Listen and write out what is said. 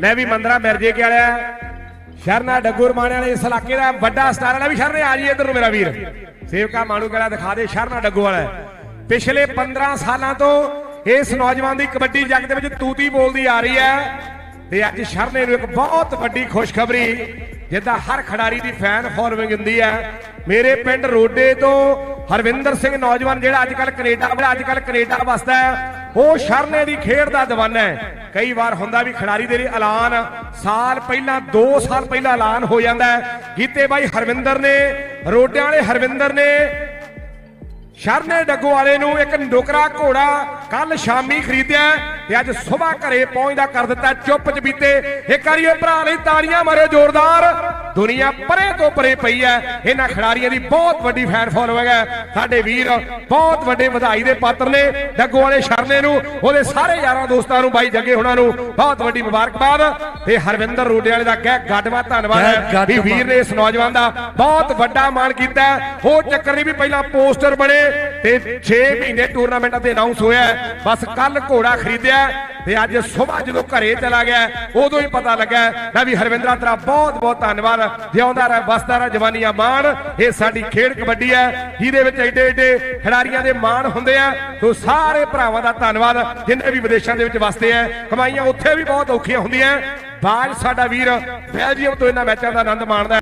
ਲੈ ਵੀ ਮੰਦਰਾ ਮਿਰਜੇ ਕੇ ਵਾਲਿਆ ਸ਼ਰਨਾ ਡੱਗੂ ਰਮਾਣੇ ਵਾਲੇ ਇਸ ਇਲਾਕੇ ਦਾ ਵੱਡਾ ਸਟਾਰ ਵਾਲਾ ਵੀ ਸ਼ਰਨੇ, ਆ ਜੀ ਇੱਧਰ ਨੂੰ ਮੇਰਾ ਵੀਰ। ਸੇਵਕਾ ਮਾਣੂ ਕਲਾ ਦਿਖਾ ਦੇ ਸ਼ਰਨਾ ਡੱਗੂ ਵਾਲਾ ਪਿਛਲੇ 15 ਸਾਲਾਂ ਤੋਂ ਇਸ ਨੌਜਵਾਨ ਦੀ ਕਬੱਡੀ ਜੱਗ ਦੇ ਵਿੱਚ ਤੂਤੀ ਬੋਲਦੀ ਆ ਰਹੀ ਹੈ। ਤੇ ਅੱਜ ਸ਼ਰਨੇ ਨੂੰ ਇੱਕ ਬਹੁਤ ਵੱਡੀ ਖੁਸ਼ਖਬਰੀ, ਜਿੱਦਾਂ ਹਰ ਖਿਡਾਰੀ ਦੀ ਫੈਨ ਫੋਲੋਇੰਗ ਹੁੰਦੀ ਹੈ। ਮੇਰੇ ਪਿੰਡ ਰੋਡੇ ਤੋਂ ਹਰਵਿੰਦਰ ਸਿੰਘ ਨੌਜਵਾਨ ਜਿਹੜਾ ਅੱਜ ਕੱਲ ਕੈਨੇਡਾ ਅੱਜ ਕੱਲ ਕੈਨੇਡਾ ਵਸਦਾ ਹੈ, ਉਹ ਸ਼ਰਨੇ ਦੀ ਖੇਡ ਦਾ دیਵਾਨਾ ਹੈ। ਕਈ ਵਾਰ ਹੁੰਦਾ ਵੀ ਖਿਡਾਰੀ ਦੇ ਲਈ ਐਲਾਨ, ਸਾਲ ਪਹਿਲਾਂ 2 ਸਾਲ ਪਹਿਲਾਂ ਐਲਾਨ ਹੋ ਜਾਂਦਾ ਹੈ। ਗੀਤੇ ਬਾਈ ਹਰਵਿੰਦਰ ਨੇ, ਰੋਡਿਆਂ ਵਾਲੇ ਹਰਵਿੰਦਰ ਨੇ, ਸ਼ਰਨੇ ਡੱਗੋ ਵਾਲੇ ਨੂੰ ਇੱਕ ਡੋਕਰਾ ਘੋੜਾ ਕੱਲ ਸ਼ਾਮੀ ਖਰੀਦਿਆ ਤੇ ਅੱਜ ਸਵੇਰ ਘਰੇ ਪਹੁੰਚਦਾ ਕਰ ਦਿੱਤਾ ਚੁੱਪ ਚਬੀਤੇ ਇੱਕ ਵਾਰੀ ਉਹ ਭਰਾ ਲਈ ਤਾੜੀਆਂ ਮਾਰਿਓ, ਜ਼ੋਰਦਾਰ। ਦੁਨੀਆ ਪਰੇ ਤੋਂ ਪਰੇ ਪਈ ਹੈ। ਇਹਨਾਂ ਖਿਡਾਰੀਆਂ ਦੀ ਬਹੁਤ ਵੱਡੀ ਫੈਨ ਫੋਲੋਇੰਗ ਹੈ। ਸਾਡੇ ਵੀਰ ਬਹੁਤ ਵੱਡੇ ਵਧਾਈ ਦੇ ਪਾਤਰ ਨੇ। ਡੱਗੋ ਵਾਲੇ ਸ਼ਰਨੇ ਨੂੰ ਉਹਦੇ ਸਾਰੇ ਯਾਰਾਂ ਦੋਸਤਾਂ ਨੂੰ ਬਾਈ ਜੱਗੇ ਹੁਣਾਂ ਨੂੰ ਬਹੁਤ ਵੱਡੀ ਮੁਬਾਰਕਬਾਦ। ਤੇ ਹਰਵਿੰਦਰ ਰੋਡੇ ਵਾਲੇ ਦਾ ਗਹਿ ਗੱਡਵਾ ਧੰਨਵਾਦ ਹੈ ਵੀ ਵੀਰ ਨੇ ਇਸ ਨੌਜਵਾਨ ਦਾ ਬਹੁਤ ਵੱਡਾ ਮਾਣ ਕੀਤਾ ਹੈ। ਉਹ ਚੱਕਰ ਨਹੀਂ ਵੀ ਪਹਿਲਾਂ ਪੋਸਟਰ ਬਣੇ ਤੇ 6 ਮਹੀਨੇ ਟੂਰਨਾਮੈਂਟ ਤੇ ਅਨਾਉਂਸ ਹੋਇਆ। ਬਸ ਕੱਲ ਘੋੜਾ ਖਰੀਦਿਆ ਤੇ ਅੱਜ ਸਵੇਰ ਜਦੋਂ ਘਰੇ ਚਲਾ ਗਿਆ, ਉਦੋਂ ਹੀ ਪਤਾ ਲੱਗਾ, ਮੈਂ ਵੀ ਹਰਵਿੰਦਰਾ, ਤੇਰਾ ਬਹੁਤ ਬਹੁਤ ਧੰਨਵਾਦ। ਜਿਉਂਦਾ ਰਹਿ, ਵਸਦਾ ਰਹਿ ਜਵਾਨੀਆਂ ਮਾਣ। ਇਹ ਸਾਡੀ ਖੇਡ ਕਬੱਡੀ ਹੈ। ਜਿਹਦੇ ਵਿੱਚ ਐਡੇ ਐਡੇ ਖਿਡਾਰੀਆਂ ਦੇ ਮਾਣ ਹੁੰਦੇ ਆ। ਸੋ ਸਾਰੇ ਭਰਾਵਾਂ ਦਾ ਧੰਨਵਾਦ, ਜਿੰਨੇ ਵੀ ਵਿਦੇਸ਼ਾਂ ਦੇ ਵਿੱਚ ਵਸਦੇ ਆ। ਕਮਾਈਆਂ ਉੱਥੇ ਵੀ ਬਹੁਤ ਔਖੀਆਂ ਹੁੰਦੀਆਂ। ਬਾਜ ਸਾਡਾ ਵੀਰ, ਬੈਲਜੀਅਮ ਤੋਂ ਇਹਨਾਂ ਮੈਚਾਂ ਦਾ ਆਨੰਦ ਮਾਣਦਾ